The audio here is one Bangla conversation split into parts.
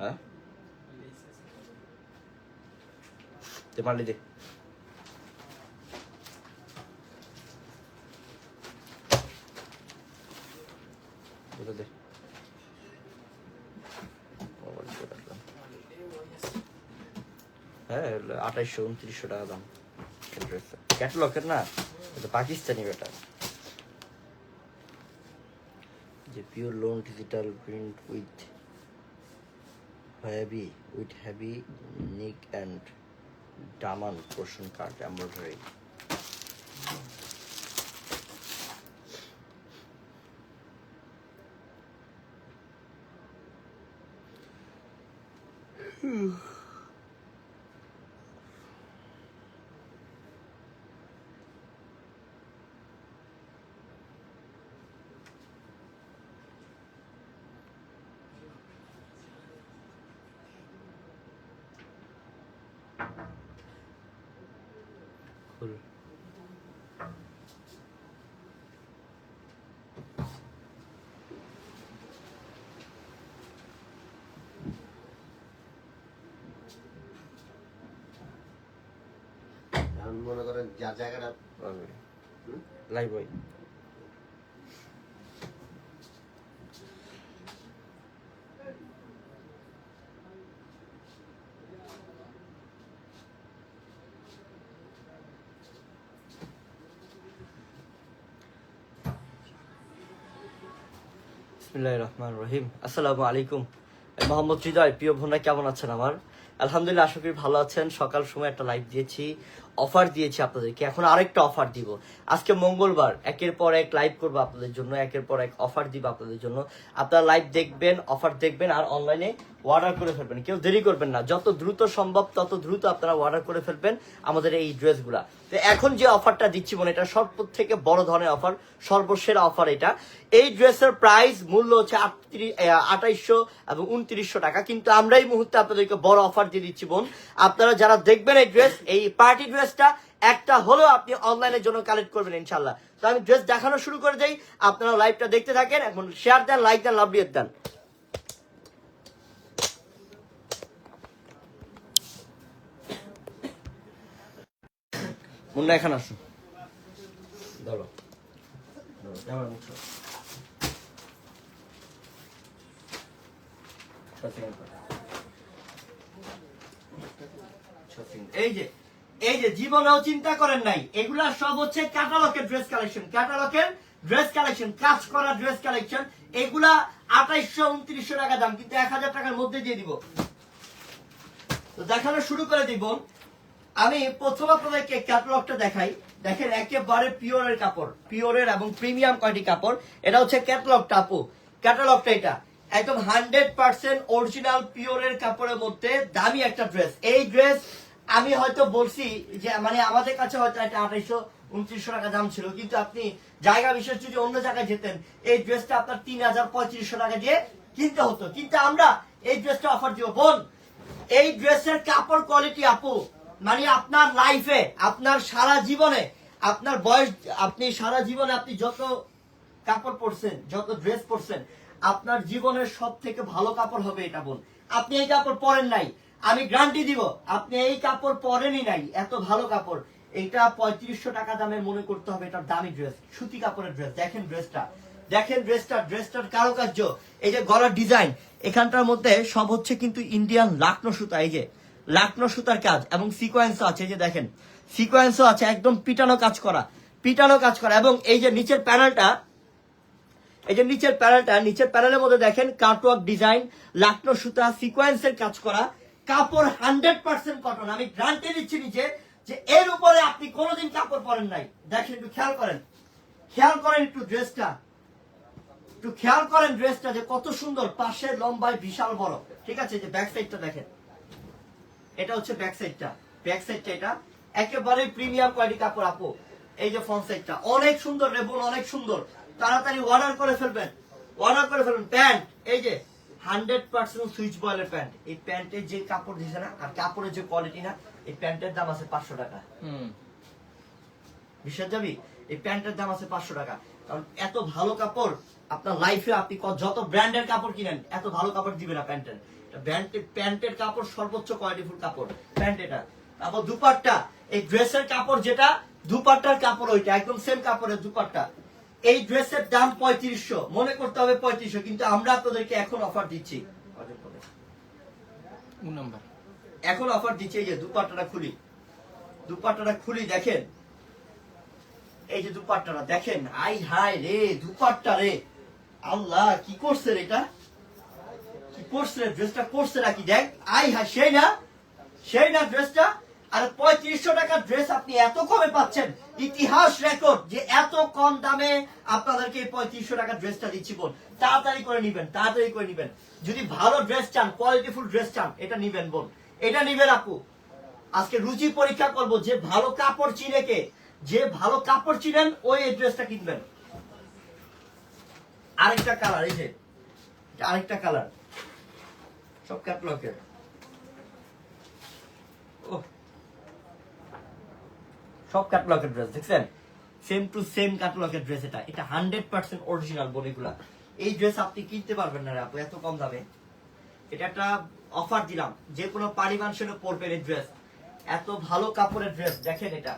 হ্যাঁ? দে মারলি দে। হ্যাঁ আঠাইশশো উনত্রিশশো টাকা দাম। ক্যাটালগের না? এটা পাকিস্তানি বেটা যে pure lawn digital print with heavy with heavy neck and ডামান portion card embroidery খুল এখন মনে করেন যা জায়গাটা লাইভ বই। বিসমিল্লাহ রহমান রহিম আসসালামু আলাইকুম মোহাম্মদ হৃদয়, প্রিয় ভোনা কেমন আছেন আমার? আলহামদুলিল্লাহ, আশা করি ভালো আছেন। সকাল সময় একটা লাইভ দিয়েছি। অফার দিয়েছি আপনাদেরকে। এখন আরেকটা অফার দিব। আজকে মঙ্গলবার, একের পর এক লাইভ করব আপনাদের জন্য, একের পর এক অফার দিব আপনাদের জন্য। আপনারা লাইভ দেখবেন অফার দেখবেন, আর অনলাইনে অর্ডার করে ফেলবেন। কেউ দেরি করবেন না। যত দ্রুত সম্ভব, তত দ্রুত আপনারা অর্ডার করে ফেলবেন আমাদের এই ড্রেসগুলা। তো এখন যে অফারটা দিচ্ছি মনে এটা সব থেকে বড় ধরনের অফার সর্বসেরা অফার এটা। এই ড্রেসের প্রাইস মূল্য হচ্ছে আঠাইশশো এবং উনত্রিশশো টাকা। কিন্তু আমরা এই মুহূর্তে আপনাদেরকে বড় অফার দিয়ে দিচ্ছি, বোন। আপনারা যারা দেখবেন এই ড্রেস এই পার্টি ড্রেসটা একটা হলেও আপনি অনলাইনের জন্য কালেক্ট করবেন ইনশাল্লাহ তো আমি ড্রেস দেখানো শুরু করে যাই আপনারা লাইভটা দেখতে থাকেন, এখন শেয়ার দেন লাইক দেন লাভ দেন। এই যে এই যে জীবনেও চিন্তা করেন নাই, এগুলা সব হচ্ছে ক্যাটালগের ড্রেস কালেকশন ক্যাটালগের ড্রেস কালেকশন কাজ করা ড্রেস কালেকশন এগুলা আঠাইশশো উনত্রিশশো টাকা দাম, কিন্তু এক হাজার টাকার মধ্যে দিয়ে দিব। তো দেখানো শুরু করে দিব। আমি প্রথম আপনাদেরকে ক্যাটালগটা দেখাই। দেখেন, একেবারে পিওরের কাপড়, পিওরের এবং প্রিমিয়াম কোয়ালিটি কাপড়? এটা হচ্ছে ক্যাটালগটা, আপু। ক্যাটালগটা এটা। একদম হান্ড্রেড পার্সেন্ট অরিজিনাল পিওরের কাপড়ের মধ্যে দামি একটা ড্রেস এই ড্রেস আমি হয়তো বলছি যে মানে আমাদের কাছে হয়তো একটা আঠাইশো, উনত্রিশশো টাকা দাম ছিল, কিন্তু আপনি জায়গা বিশেষ যদি অন্য জায়গায় যেতেন, এই ড্রেসটা আপনার তিন হাজার পঁয়ত্রিশশো টাকা দিয়ে কিনতে হতো। কিন্তু আমরা এই ড্রেসটা অফার দিব। বোন, এই ড্রেসের কাপড় কোয়ালিটি আপু মানে আপনার লাইফে আপনার সারা জীবনে, আপনার বয়স, আপনি সারা জীবনে আপনি যত কাপড় পরছেন, যত ড্রেস পরছেন, আপনার জীবনের সব থেকে ভালো কাপড় হবে এটা, বোন। আপনি এই কাপড় পরেন নাই। আমি গ্যারান্টি দিব, আপনি এই কাপড় পরেনই নাই, এত ভালো কাপড়। এটা পঁয়ত্রিশশো টাকা দামের মনে করতে হবে, এটা দামি ড্রেস, সুতি কাপড়ের ড্রেস, দেখেন ড্রেসটা। দেখেন ড্রেসটা, ড্রেসটার কারুকার্য, এই যে গলার ডিজাইন, এখানটার মধ্যে সব হচ্ছে কিন্তু ইন্ডিয়ান লাকনো সুতা, এই যে লাকনো সুতার কাজ এবং সিকোয়েন্সও আছে, এই যে দেখেন। সিকোয়েন্সও আছে, একদম পিটানো কাজ করা, পিটানো কাজ করা এবং এই যে নিচের প্যানেলটা এই যে নিচের প্যানেলটা নিচের প্যানেলের মধ্যে দেখেন কাটওয়ার্ক ডিজাইন লাকনো সুতা সিকোয়েন্সের কাজ করা কাপড় হান্ড্রেড পার্সেন্ট কটন। আমি গ্রান্টে দিচ্ছি নিচে যে এর উপরে আপনি কোনোদিন কাপড় পরেন নাই। দেখেন, একটু খেয়াল করেন। খেয়াল করেন একটু ড্রেসটা একটু খেয়াল করেন ড্রেসটা যে কত সুন্দর, পাশে লম্বায় বিশাল বড়। ঠিক আছে যে ব্যাক সাইডটা দেখেন। এটা হচ্ছে ব্যাক সাইডটা ব্যাক সাইডটা এটা। একেবারে প্রিমিয়াম কোয়ালিটি কাপড়, আপু। এই যে ফ্রন্ট সাইডটা অনেক সুন্দর, রেবন অনেক সুন্দর। তাড়াতাড়ি অর্ডার করে ফেলবেন। অর্ডার করে ফেলবেন। প্যান্ট, এই যে। হান্ড্রেড পার্সেন্ট সুইচ বয়েলের প্যান্ট। এই প্যান্টের যে কাপড় দিছে না আর কাপড়ের যে কোয়ালিটি না এই প্যান্টের দাম আছে পাঁচশো টাকা। বিশ্বাস যাবি? এই প্যান্টের দাম আছে পাঁচশো টাকা। কারণ এত ভালো কাপড় আপনার লাইফে আপনি যত ব্র্যান্ডের কাপড় কিনেন এত ভালো কাপড় দিবে না প্যান্টের। প্যান্টের প্যান্টের কাপড় সর্বোচ্চ কোয়ালিটি কোয়ালিটিফুল কাপড় প্যান্ট এটা। তারপর দুপাট্টা এই ড্রেসের কাপড় যেটা দুপাট্টার কাপড় ওইটা একদম সেম কাপড়ের দুপাট্টা। এই ড্রেসের দাম পঁয়ত্রিশশো। মনে করতে হবে পঁয়ত্রিশশো কিন্তু আমরা আপনাদেরকে এখন অফার দিচ্ছি। এখন অফার দিচ্ছি এই যে দুপাট্টাটা খুলি। দুপাট্টাটা খুলি দেখেন। এই যে দুপাট্টাটা দেখেন। আই হাই রে দুপাট্টা রে। আল্লাহ কি করছে এটা? কি করছে রে? ড্রেসটা করছে নাকি? দেখ আই হাই সেই না সেই না ড্রেসটা। আর পঁয়ত্রিশশো টাকার ড্রেস আপনি এত কমে পাচ্ছেন। ইতিহাস রেকর্ড যে এত কম দামে আপনাদেরকে পঁয়ত্রিশশো টাকার ড্রেসটা দিচ্ছি বোন তাড়াতাড়ি করে নিবেন, তাড়াতাড়ি করে নিবেন। যদি ভালো ড্রেস চান কোয়ালিটিফুল ড্রেস চান, এটা নিবেন বোন এটা নিবেন আপু। আজকে রুচি পরীক্ষা করব, যে ভালো কাপড় চিনে কে? যে ভালো কাপড় চিনেন, ওই ড্রেসটা কিনবেন। আরেকটা কালার এই যে, আরেকটা কালার সব ক্যাটলগের সব ক্যাটলগের ড্রেস দেখছেন? সেম টু সেম ক্যাটলগের ড্রেস এটা। এটা হান্ড্রেড পার্সেন্ট অরিজিনাল বডিগুলা এই ড্রেস আপনি কিনতে পারবেন না আপু, এত কম দামে। এটা একটা অফার দিলাম। যে কোনো পারি মানুষেরও পরবেন এই ড্রেস এত ভালো কাপড়ের ড্রেস দেখেন এটা।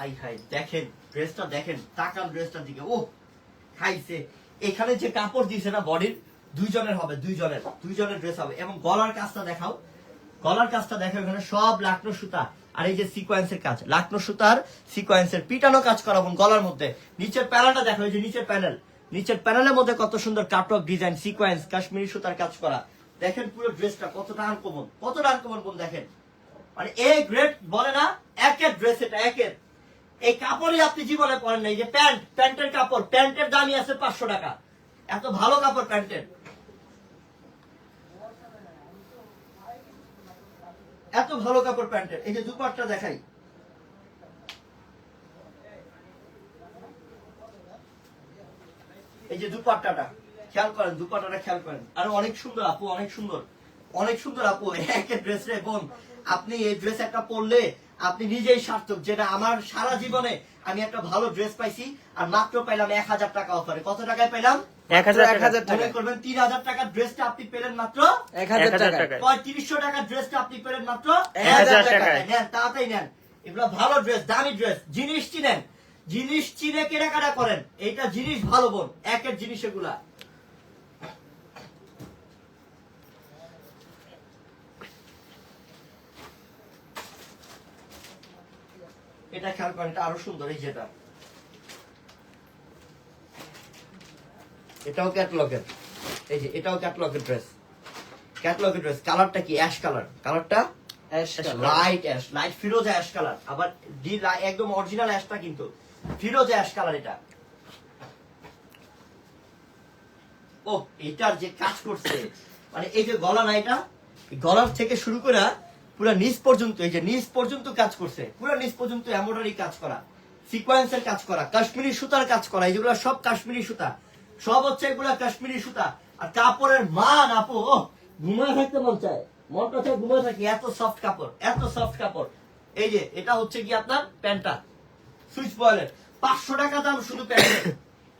আই হাই দেখেন ড্রেসটা দেখেন টাকার ড্রেসটার দিকে। ও খাইছে। এখানে যে কাপড় দিয়েছে না বডির, দুইজনের হবে, দুইজনের। দুইজনের ড্রেস হবে। এবং গলার কাজটা দেখাও। গলার কাজটা দেখাও, এখানে সব লাকনো সুতা। আর এই যে সিকোয়েন্সের কাজ, লাকনো সুতার সিকোয়েন্সের পিটানো কাজ করা এবং গলার মধ্যে নিচের প্যানেলটা দেখো, এই যে নিচের প্যানেল নিচের প্যানেলের মধ্যে কত সুন্দর কাটক ডিজাইন সিকোয়েন্স কাশ্মীরি সুতার কাজ করা। দেখেন পুরো ড্রেসটা কতটা আনকমন কতটা আনকমন বোন দেখেন। মানে এ গ্রেড বলে না, একের ড্রেস এটা, একের। এই কাপড়ই আপনি জীবনে পরেন না, এই যে প্যান্ট, প্যান্টের কাপড়, প্যান্টের দামই আছে পাঁচশো টাকা। এত ভালো কাপড়, প্যান্টের। এত ভালো কাপড় প্যান্টের, এই যে দুপাটটা দেখাই। এই যে দুপাট্টাটা, খেয়াল করেন, দুপাট্টাটা খেয়াল করেন। আর অনেক সুন্দর, আপু, অনেক সুন্দর। অনেক সুন্দর, আপু, এক ড্রেস রে, বোন, আপনি এই ড্রেস একটা পরলে আপনি নিজেই সার্থক, যেটা আমার সারা জীবনে আমি একটা ভালো ড্রেস পাইছি, আর মাত্র পাইলাম এক হাজার টাকা অফারে কত টাকায় পাইলাম? এক হাজার টাকা করবেন তিন হাজার টাকার ড্রেসটা আপনি পেলেন মাত্র এক হাজার টাকা পঁয়ত্রিশশো টাকার ড্রেসটা আপনি পেলেন মাত্র এক হাজার টাকায়। নেন তাড়াতাড়ি নেন। এগুলো ভালো ড্রেস দামি ড্রেস জিনিস চিনেন। জিনিস চিনে কেনাকাটা করেন। এইটা জিনিস ভালো বোন একের জিনিস এগুলা। এটা খেয়াল করেন এটা আরও সুন্দর এই যেটা এটাও ক্যাটলগের এই যে এটাও ক্যাটলগের ড্রেস ক্যাটলগের ড্রেস কালারটা কি? অ্যাশ কালার কালারটা অ্যাশ লাইট অ্যাশ লাইট ফিরোজা অ্যাশ কালার আবার ডি একদম অরিজিনাল অ্যাশটা কিন্তু। ফিরোজা অ্যাশ কালার এটা। ও এটার যে কাজ করছে মানে এই যে গলা না এটা গলার থেকে শুরু করে পুরো নিচ পর্যন্ত এই যে নিচ পর্যন্ত কাজ করছে পুরো নিচ পর্যন্ত এমব্রয়ডারি কাজ করা সিকোয়েন্সের কাজ করা কাশ্মীরি সুতার কাজ করা এইগুলো সব কাশ্মীরি সুতা। সব হচ্ছে এগুলা কাশ্মীরি সুতা। আর কাপড়ের মান আপু ও। ঘুমায় থাকতে মন চায়। মনটা চায় ঘুমায় থাকি এত সফট কাপড় এত সফট কাপড়। এই যে এটা হচ্ছে কি আপনার? প্যান্টটা। সুইচ বয়েলের পাঁচশো টাকা দাম শুধু প্যান্টের।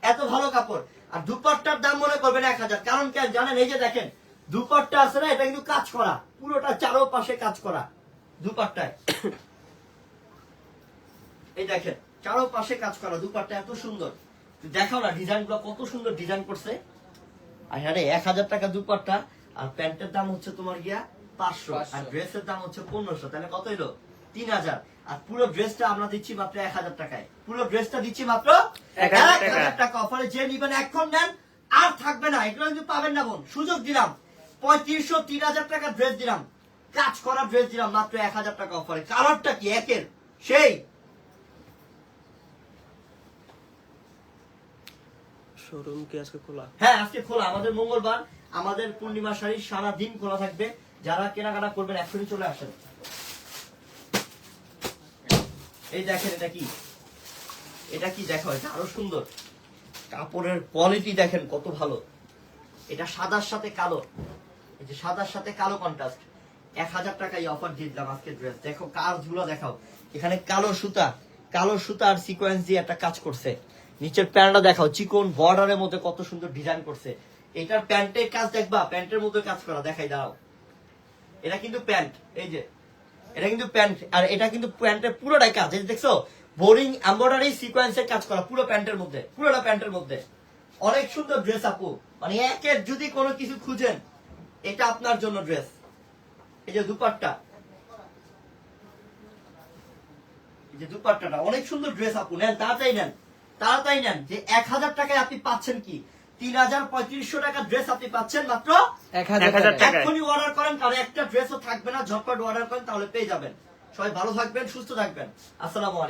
এত ভালো কাপড়। আর দুপাট্টার দাম মনে করবেন এক হাজার। কারণ কেন জানেন এই যে দেখেন দুপাট্টা আছে না এটা কিন্তু কাজ করা। পুরোটা চারো পাশে কাজ করা দুপাট্টায়। এই দেখেন চারো পাশে কাজ করা দুপাট্টা এত সুন্দর। দেখাও না ডিজাইনগুলো কত সুন্দর ডিজাইন করছে। আর হ্যাঁ এক হাজার টাকা দুপাট্টা আর প্যান্টের দাম হচ্ছে তোমার গিয়া পাঁচশো আর 500 ড্রেসের দাম হচ্ছে পনেরোশো তাহলে কত এলো তিন হাজার। আর পুরো ড্রেসটা আমরা দিচ্ছি মাত্র এক হাজার টাকায়। পুরো ড্রেসটা দিচ্ছি মাত্র এক। হাজার টাকা। অফারে যে নিবেন এখন নেন আর থাকবে না এগুলো কিন্তু পাবেন না বোন। সুযোগ দিলাম। পঁয়ত্রিশশো তিন হাজার টাকা ড্রেস দিলাম। কাজ করা ড্রেস দিলাম মাত্র এক হাজার টাকা অফারে। কালারটা কি একের? সেই। শোরুম কি আজকে খোলা? হ্যাঁ আজকে খোলা। আমাদের মঙ্গলবার, আমাদের পূর্ণিমা শাড়ি সারা দিন খোলা থাকবে। যারা কেনাকাটা করবেন এখনই চলে আসেন। এই দেখেন, এটা কি? এটা কি দেখো? এটা আরও সুন্দর। কাপড়ের কোয়ালিটি দেখেন, কত ভালো। এটা সাদার সাথে কালো। এই যে সাদার সাথে কালো কন্ট্রাস্ট এক হাজার টাকায় অফার দিয়ে দিলাম আজকে ড্রেস দেখো, কাজগুলো দেখাও। এখানে কালো সুতা। কালো সুতা আর সিকোয়েন্স দিয়ে একটা কাজ করছে। নিচের প্যান্টটা দেখাও, চিকন বর্ডারের মধ্যে কত সুন্দর ডিজাইন করছে। এটার প্যান্টের কাজ দেখবা, প্যান্টের মধ্যে কাজ করা, দেখাই দাও এটা কিন্তু প্যান্ট, এই যে, এটা কিন্তু প্যান্ট, আর এটা কিন্তু প্যান্টের পুরোটাই কাজ, এই যে দেখছ, বোরিং এমব্রয়ডারি সিকোয়েন্সের কাজ করা, পুরো প্যান্টের মধ্যে, পুরোটা প্যান্টের মধ্যে। অনেক সুন্দর ড্রেস আপু। মানে একের যদি কোনো কিছু খুঁজেন, এটা আপনার জন্য ড্রেস এই যে দুপাট্টা। এই যে দুপাট্টাটা, অনেক সুন্দর ড্রেস আপু, নেন, তাড়াতাড়ি নেন। তাড়াতাড়ি নেন যে এক হাজার টাকায় আপনি পাচ্ছেন কি? তিন হাজার পঁয়ত্রিশশো টাকার ড্রেস আপনি পাচ্ছেন মাত্র। এখনই অর্ডার করেন কারণ একটা ড্রেসও থাকবে না ঝটপট অর্ডার করেন তাহলে পেয়ে যাবেন। সবাই ভালো থাকবেন সুস্থ থাকবেন। আসসালামু আলাইকুম।